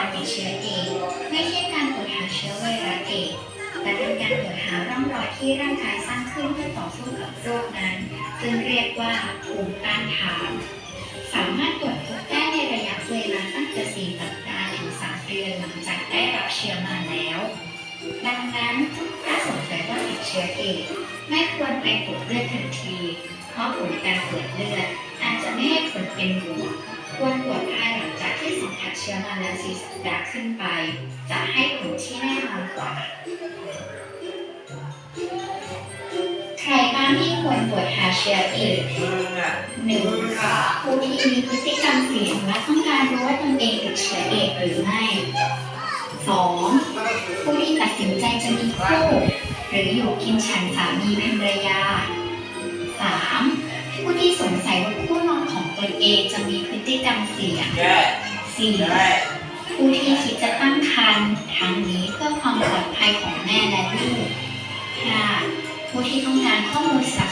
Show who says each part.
Speaker 1: การติดเชื้อเอดส์ไม่ใช่การตรวจหาเชื้อไวรัสเอดส์แต่เป็นการตรวจหาร่องรอยที่ร่างกายสร้างขึ้นเพื่อต่อสู้กับโรคนั้นซึ่งเรียกว่าภูมิต้านทานสามารถตรวจพบได้ในระยะเวลาตั้งแต่4สัปดาห์ถึง3เดือนหลังจากได้รับเชื้อมาแล้ว ดังนั้นถ้าสงสัยว่าติดเชื้อเอดส์ไม่ควรไปตรวจเลือดทันที เพราะผลการตรวจเลือดอาจจะไม่ให้ผลเป็นบวกควรตรวจ เชื้อมาแล้ว4สัปดาห์ขึ้นไป จะให้ผลที่แน่นอนกว่า ใครบ้างที่ควรตรวจหาเชื้ออดส์
Speaker 2: มึงอะ
Speaker 1: หนึ่งผู้ที่มีพฤติกรรมเสี่ยงและต้องการรู้ว่าตนเองติดเชื้อเอดหรือไม่สองผู้ที่ตัดสินใจจะมีคู่หรืออยู่กินฉันสามีภรรยาสามผู้ที่สงสัยว่าคู่นอนของตนเองจะมีพฤติกรรมเสี่ยง สี่
Speaker 2: ได้
Speaker 1: ผู้ที่คิดจะตั้งครรภ์ทางนี้เพื่อความปลอดภัยของแม่และลูกห้าผู้ที่ต้องการข้อมูลสา